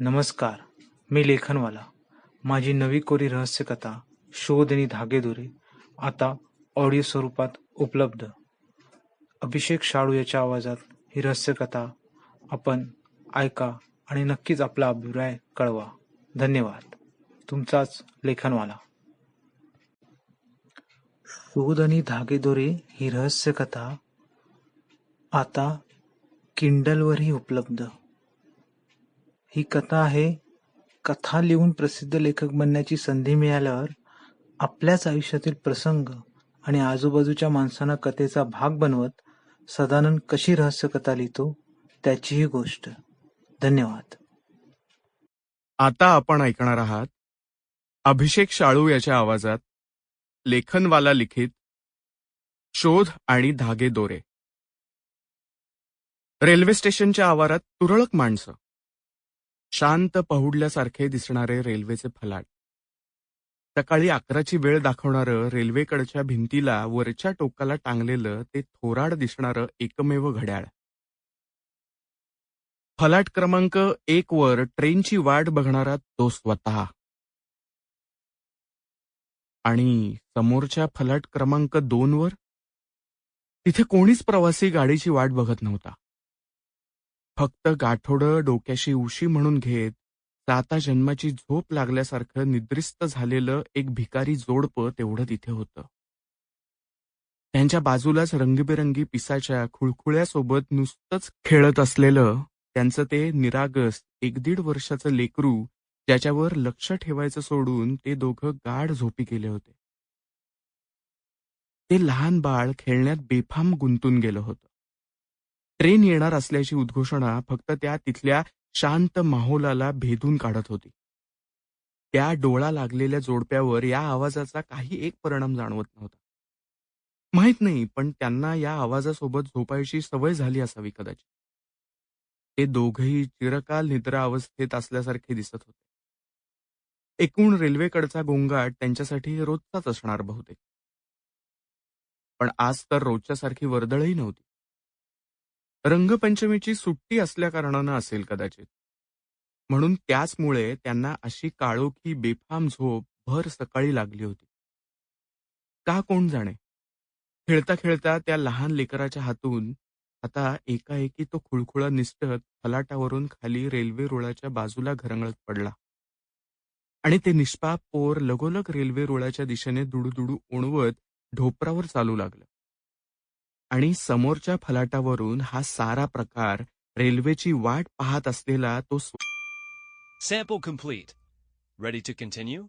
नमस्कार मी लेखनवाला. माझी नवी कोरी रहस्यकथा शोध आणि धागेदोरे आता ऑडिओ स्वरूपात उपलब्ध. अभिषेक शाळू याच्या आवाजात ही रहस्यकथा आपण ऐका आणि नक्कीच आपला अभिप्राय कळवा. धन्यवाद. तुमचाच लेखनवाला. शोध आणि धागेदोरे ही रहस्यकथा आता किंडलवरही उपलब्ध. ही कथा आहे. कथा लिहून प्रसिद्ध लेखक बनण्याची संधी मिळाल्यावर आपल्याच आयुष्यातील प्रसंग आणि आजूबाजूच्या माणसांना कथेचा भाग बनवत सदानंद कशी रहस्य कथा लिहितो त्याचीही गोष्ट. धन्यवाद. आता आपण ऐकणार आहात अभिषेक शाळू याच्या आवाजात लेखनवाला लिखित शोध आणि धागे दोरे. रेल्वे स्टेशनच्या आवारात तुरळक माणसं. शांत पहुडल्यासारखे दिसणारे रेल्वेचे फलाट. सकाळी अकराची वेळ दाखवणारं रेल्वेकडच्या भिंतीला वरच्या टोकाला टांगलेलं ते थोराड दिसणारं एकमेव घड्याळ. फलाट क्रमांक एक वर ट्रेनची वाट बघणारा तो स्वतः. आणि समोरच्या फलाट क्रमांक दोन वर? तिथे कोणीच प्रवासी गाडीची वाट बघत नव्हता. फक्त गाठोडं डोक्याशी उशी म्हणून घेत साता जन्माची झोप लागल्यासारखं निद्रिस्त झालेलं एक भिकारी जोडपं तेवढं तिथे होतं. त्यांच्या बाजूलाच रंगीबेरंगी पिसाच्या खुळखुळ्यासोबत नुसतंच खेळत असलेलं त्यांचं ते निरागस एक दीड वर्षाचं लेकरू ज्याच्यावर लक्ष ठेवायचं सोडून ते दोघं गाढ झोपी गेले होते. ते लहान बाळ खेळण्यात बेफाम गुंतून गेलं होतं. ट्रेन येणार असल्याची उद्घोषणा फक्त त्या तिथल्या शांत माहोलाला भेदून काढत होती. त्या डोळा लागलेल्या जोडप्यावर या आवाजाचा काही एक परिणाम जाणवत नव्हता. माहीत नाही पण त्यांना या आवाजासोबत झोपायची सवय झाली असावी कदाचित. ते दोघही चिरकाल निद्रा अवस्थेत असल्यासारखे दिसत होते. एकूण रेल्वेकडचा गोंगाट त्यांच्यासाठी रोजचाच असणार बहुतेक. पण आज तर रोजच्यासारखी वर्दळही नव्हती. रंगपंचमीची सुट्टी असल्या कारणानं असेल कदाचित. म्हणून त्याचमुळे त्यांना अशी काळोखी बेफाम झोप भर सकाळी लागली होती. का कोण जाणे? खेळता खेळता त्या लहान लेकराच्या हातून आता एकाएकी तो खुळखुळा निसटत फलाटावरून खाली रेल्वे रुळाच्या बाजूला घरंगळत पडला. आणि ते निष्पाप पोर लगोलग रेल्वे रुळाच्या दिशेने दुडूदुडू ओणवत ढोपरावर चालू लागलं. आणि समोरच्या फलाटावरून हा सारा प्रकार रेल्वेची वाट पाहत असलेला तो sample complete ready to continue?